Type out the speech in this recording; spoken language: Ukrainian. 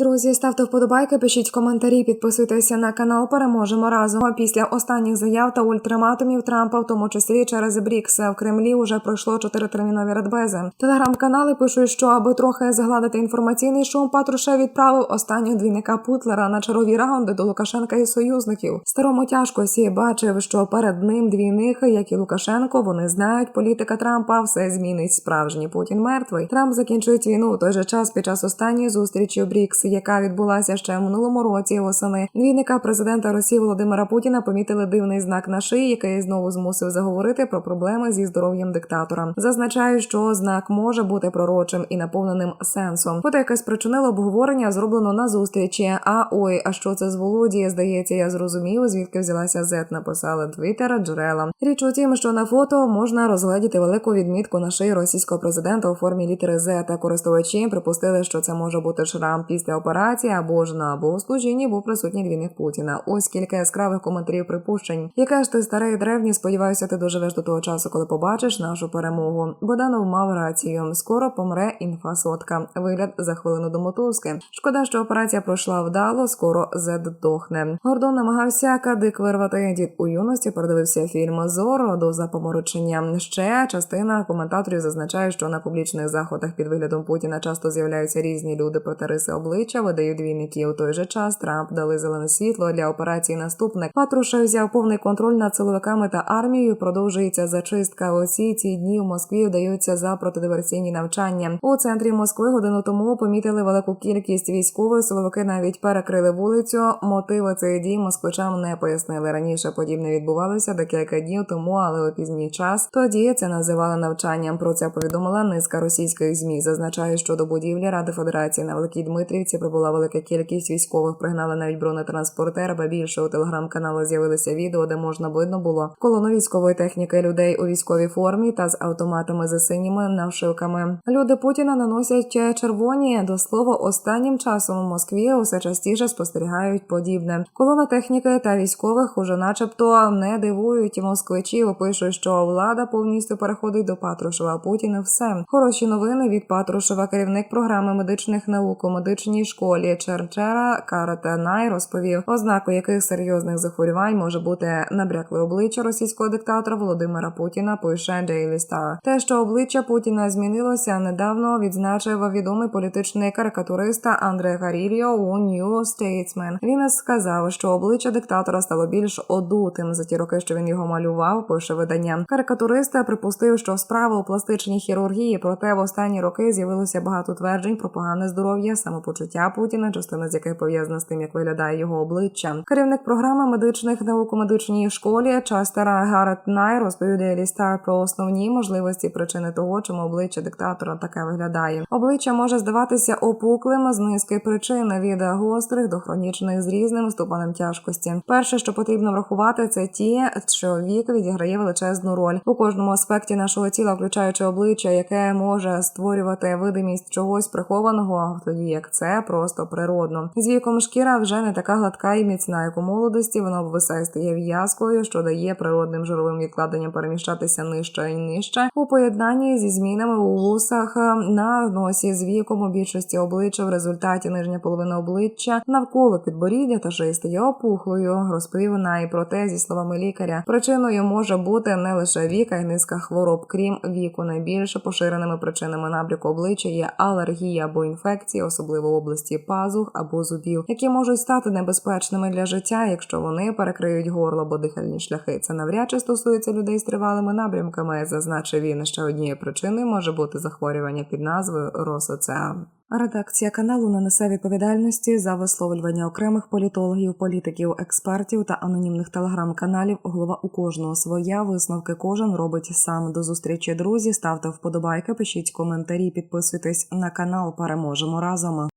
Друзі, ставте вподобайки, пишіть коментарі, підписуйтеся на канал. Переможемо разом. Після останніх заяв та ультиматумів Трампа, в тому числі через Брікс, в Кремлі вже пройшло чотири термінові радбези. Телеграм-канали пишуть, що аби трохи згладити інформаційний шум, Патрушев відправив останнього двійника Путлера на чергові раунди до Лукашенка і союзників. Старому тяжко сі бачив, що перед ним двійник, як і Лукашенко, вони знають, політика Трампа все змінить. Справжній Путін мертвий. Трамп закінчує війну у той же час під час останньої зустрічі Брікс, яка відбулася ще в минулому році восени. Двійника президента Росії Володимира Путіна помітили дивний знак на шиї, який знову змусив заговорити про проблеми зі здоров'ям диктатора. Зазначаю, що знак може бути пророчим і наповненим сенсом. Фото, яке спричинило обговорення, зроблено на зустрічі. А ой, а що це з Володі? Здається, я зрозумів, звідки взялася Z, написали Твіттера джерела. Річ у тім, що на фото можна розгледіти велику відмітку на шиї російського президента у формі літери Z, та користувачі припустили, що це може бути шрам після операції або ж на богослужінні був присутній двійник Путіна. Ось кілька яскравих коментарів припущень. Яке ж ти старий древній? Сподіваюся, ти доживеш до того часу, коли побачиш нашу перемогу. Боданов мав рацію. Скоро помре інфасотка. Вигляд за хвилину до мотузки. Шкода, що операція пройшла вдало. Скоро зед дохне. Гордон намагався кадик вирвати. Дід у юності передивився фільм Зоро до запоморочення. Ще частина коментаторів зазначає, що на публічних заходах під виглядом Путіна часто з'являються різні люди проти риси обличчя, видають двійники. У той же час Трамп дали зелене світло для операції наступник. Патрушев взяв повний контроль над силовиками та армією. Продовжується зачистка. Усі ці дні в Москві вдаються за протидиверсійні навчання. У центрі Москви годину тому помітили велику кількість військових. Силовики навіть перекрили вулицю. Мотиви цих дій москвичам не пояснили раніше. Подібне відбувалося декілька днів тому, але у пізній час тоді це називали навчанням. Про це повідомила низка російських змі. Зазначає, що до будівлі Ради Федерації на Великій Дмитрівці прибула велика кількість військових. Пригнали навіть бронетранспортер. Ба більше у телеграм-каналу з'явилися відео, де можна видно було колону військової техніки людей у військовій формі та з автоматами за синіми навшивками. Люди Путіна наносять червоні. До слова, останнім часом у Москві усе частіше спостерігають подібне. Колона техніки та військових уже, начебто, не дивують москвичів. Пишуть, що влада повністю переходить до Патрушева. Путіна все хороші новини від Патрушева. Керівник програми медичних наук у медичній школі Черчера Каратанай розповів, ознаку яких серйозних захворювань може бути набрякле обличчя російського диктатора Володимира Путіна. Пише Daily Star. Те, що обличчя Путіна змінилося, недавно відзначив відомий політичний карикатурист Андре Гаріріо у New Statesman. Він сказав, що обличчя диктатора стало більш одутим за ті роки, що він його малював. Пише видання. Карикатурист припустив, що справа у пластичній хірургії, проте в останні роки з'явилося багато тверджень про погане здоров'я, самопочуття Путіна, частина з яких пов'язана з тим, як виглядає його обличчя. Керівник програми медичних наук у медичній школі Частера Гарет Най Daily Star про основні можливості причини того, чому обличчя диктатора таке виглядає. Обличчя може здаватися опуклим з низки причин від гострих до хронічних з різним ступенем тяжкості. Перше, що потрібно врахувати, це ті, що вік відіграє величезну роль у кожному аспекті нашого тіла, включаючи обличчя, яке може створювати видимість чогось прихованого, тоді як це просто природно. З віком шкіра вже не така гладка і міцна, як у молодості. Вона обвисає стає в'язкою, що дає природним жировим відкладенням переміщатися нижче і нижче у поєднанні зі змінами у вусах на носі з віком у більшості обличчя в результаті нижня половина обличчя навколо підборіддя та шиї стає опухлою. Розповів вона і про те, зі словами лікаря. Причиною може бути не лише вік, а й низка хвороб, крім віку. Найбільше поширеними причинами набряку обличчя є алергія або інфекції, особливо в області пазух або зубів, які можуть стати небезпечними для життя, якщо вони перекриють горло або дихальні шляхи. Це навряд чи стосується людей з тривалими напрямками. Зазначив він ще однією причиною може бути захворювання під назвою Росоцеа. Редакція каналу не несе відповідальності за висловлювання окремих політологів, політиків, експертів та анонімних телеграм-каналів. Голова у кожного своя висновки кожен робить сам. До зустрічі друзі. Ставте вподобайки, пишіть коментарі, підписуйтесь на канал. Переможемо разом.